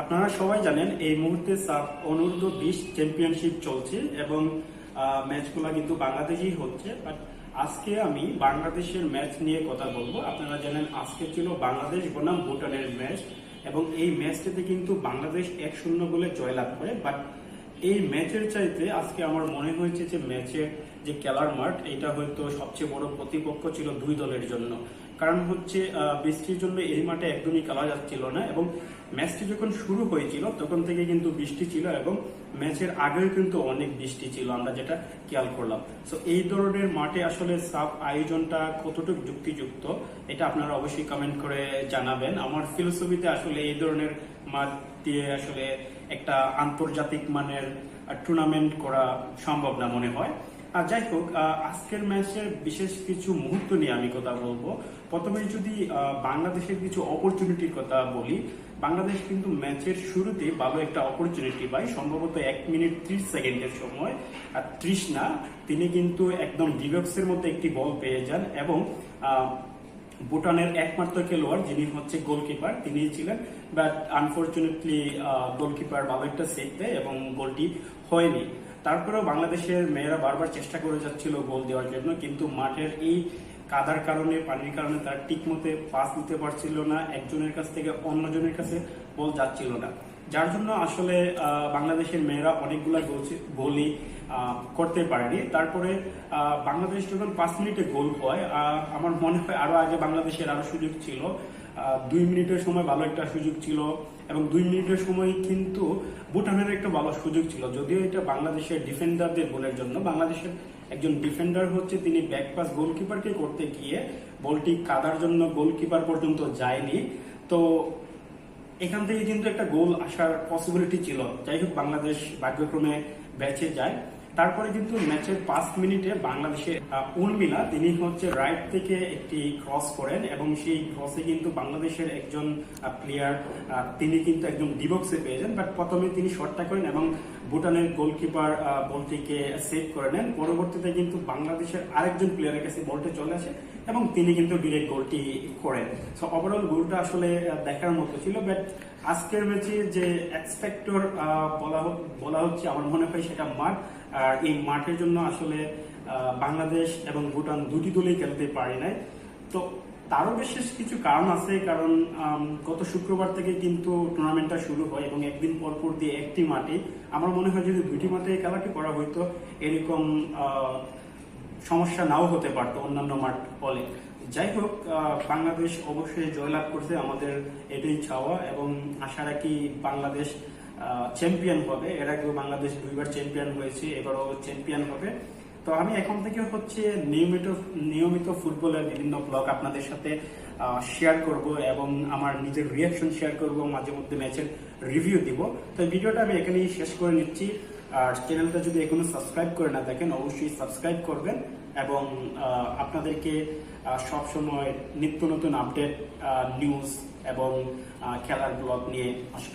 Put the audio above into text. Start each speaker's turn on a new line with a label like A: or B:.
A: আপনারা সবাই জানেন, এই মুহূর্তে সাব অনূর্ধ্ব বিশ চ্যাম্পিয়নশিপ চলছে এবং ম্যাচগুলো কিন্তু বাংলাদেশেই হচ্ছে। বাট আজকে আমি বাংলাদেশের ম্যাচ নিয়ে কথা বলব। আপনারা জানেন, আজকে ছিল বাংলাদেশ বনাম ভুটানের ম্যাচ এবং এই ম্যাচটিতে কিন্তু বাংলাদেশ এক শূন্য বলে জয়লাভ করে। বাট এই ম্যাচের চাইতে আজকে আমার মনে হয়েছে যে ম্যাচের যে খেলার মাঠ এটা হয়তো সবচেয়ে বড় প্রতিপক্ষ ছিল দুই দলের জন্য। কারণ হচ্ছে বৃষ্টির জন্য এই মাঠে একদমই খেলা যাচ্ছিল না এবং ম্যাচটি যখন শুরু হয়েছিল, তখন থেকে কিন্তু বৃষ্টি ছিল এবং ম্যাচের আগেও কিন্তু অনেক বৃষ্টি ছিল, আমরা যেটা খেয়াল করলাম। সো এই ধরনের মাঠে আসলে সাব আয়োজনটা কতটুকু যুক্তিযুক্ত, এটা আপনারা অবশ্যই কমেন্ট করে জানাবেন। আমার ফিলোসফিতে আসলে এই ধরনের মাঠ দিয়ে আসলে একটা আন্তর্জাতিক মানের টুর্নামেন্ট করা সম্ভব না মনে হয়। আর যাই হোক আজকের ম্যাচের বিশেষ কিছু মুহূর্ত নিয়ে আমি কথা বলব। প্রথমে যদি বাংলাদেশের কিছু অপরচুনিটির কথা বলি, বাংলাদেশ কিন্তু ম্যাচের শুরুতে ভালো একটা অপরচুনিটি পায়। সম্ভবত এক মিনিট ত্রিশ সেকেন্ডের সময়, আর তৃষ্ণা তিনি কিন্তু একদম ডিবক্সের মধ্যে একটি বল পেয়ে যান এবং ভুটানের একমাত্র খেলোয়াড়, যিনি হচ্ছে গোলকিপার তিনি ছিলেন। বাট আনফর্চুনেটলি গোলকিপার ভালো একটা সেভ দেয় এবং গোলটি হয়নি। তারপরেও বাংলাদেশের মেয়েরা বারবার চেষ্টা করে যাচ্ছিল গোল দেওয়ার জন্য, কিন্তু মাঠের এই কাদার কারণে, পানির কারণে তার ঠিক মতো পাস দিতে পারছিল না, একজনের কাছ থেকে অন্যজনের কাছে বল যাচ্ছিল না। যার জন্য আসলে বাংলাদেশের মেয়েরা অনেকগুলা গোল- গোলই করতে পারেনি। তারপরে বাংলাদেশ যখন পাঁচ মিনিটে গোল হয় আমার মনে হয় আরও আগে বাংলাদেশের আরও সুযোগ ছিল। দুই মিনিটের সময় ভালো একটা সুযোগ ছিল এবং দুই মিনিটের সময় কিন্তু ভুটানের একটা ভালো সুযোগ ছিল। যদিও এটা বাংলাদেশের ডিফেন্ডারদের গোলের জন্য। বাংলাদেশের একজন ডিফেন্ডার হচ্ছে তিনি ব্যাক পাস গোলকিপারকে করতে গিয়ে বলটি কাদার জন্য গোলকিপার পর্যন্ত যায়নি। তো এখান থেকে কিন্তু একটা গোল আসার পসিবিলিটি ছিল। যাই হোক, বাংলাদেশ ভাগ্যক্রমে ব্যাচে যায়। তারপরে কিন্তু ম্যাচের পাঁচ মিনিটে বাংলাদেশের উর্মিলা, তিনি হচ্ছে রাইট থেকে একটি ক্রস করেন এবং সেই ক্রসে কিন্তু বাংলাদেশের একজন প্লেয়ার তিনি কিন্তু একজন ডিবক্সে পেয়ে যান। বাট প্রথমে তিনি শটটা করেন এবং ভুটানের গোলকিপার বলটিকে সেভ করে নেন। পরবর্তীতে কিন্তু বাংলাদেশের আরেকজন প্লেয়ারের কাছে বলটা চলে আসে। এবং তিনি কিন্তু ডিরেক্ট গোলটি করেন। সো ওভারঅল গোলটা আসলে দেখার মতো ছিল বাট আজকের ম্যাচে যে এক্সপেক্টর বলা বলা হচ্ছে, আমার মনে হয় সেটা মাঠ। আর এই মাঠের জন্য আসলে বাংলাদেশ এবং ভুটান দুটি দলই খেলতে পারে নাই। তো তারও বিশেষ কিছু কারণ আছে, কারণ গত শুক্রবার থেকে কিন্তু টুর্নামেন্টটা শুরু হয় এবং একদিন পর পর দিয়ে একটি মাঠে। আমার মনে হয় যদি দুটি মাঠে খেলাটি করা হয়তো এরকম সমস্যা নাও হতে পারতো অন্যান্য মাঠ বলে। যাই হোক বাংলাদেশ অবশ্যই জয়লাভ করছে আমাদের এটাই চাওয়া এবং আশা রাখি বাংলাদেশ চ্যাম্পিয়ন হবে। এর আগেও বাংলাদেশ দুইবার চ্যাম্পিয়ন হয়েছে, এবারও চ্যাম্পিয়ন হবে। তো আমি এখন থেকে হচ্ছে নিয়মিত নিয়মিত ফুটবলের বিভিন্ন ব্লগ আপনাদের সাথে শেয়ার করব এবং আমার নিজের রিয়াকশন শেয়ার করব, মাঝে মধ্যে ম্যাচের রিভিউ দিব। তো ভিডিওটা আমি এখানেই শেষ করে নিচ্ছি। আর চ্যানেলটা যদি এখনও সাবস্ক্রাইব করে না থাকেন, অবশ্যই সাবস্ক্রাইব করবেন এবং আপনাদেরকে সব সময় নিত্য নতুন আপডেট নিউজ এবং খেলার ব্লগ নিয়ে আসব।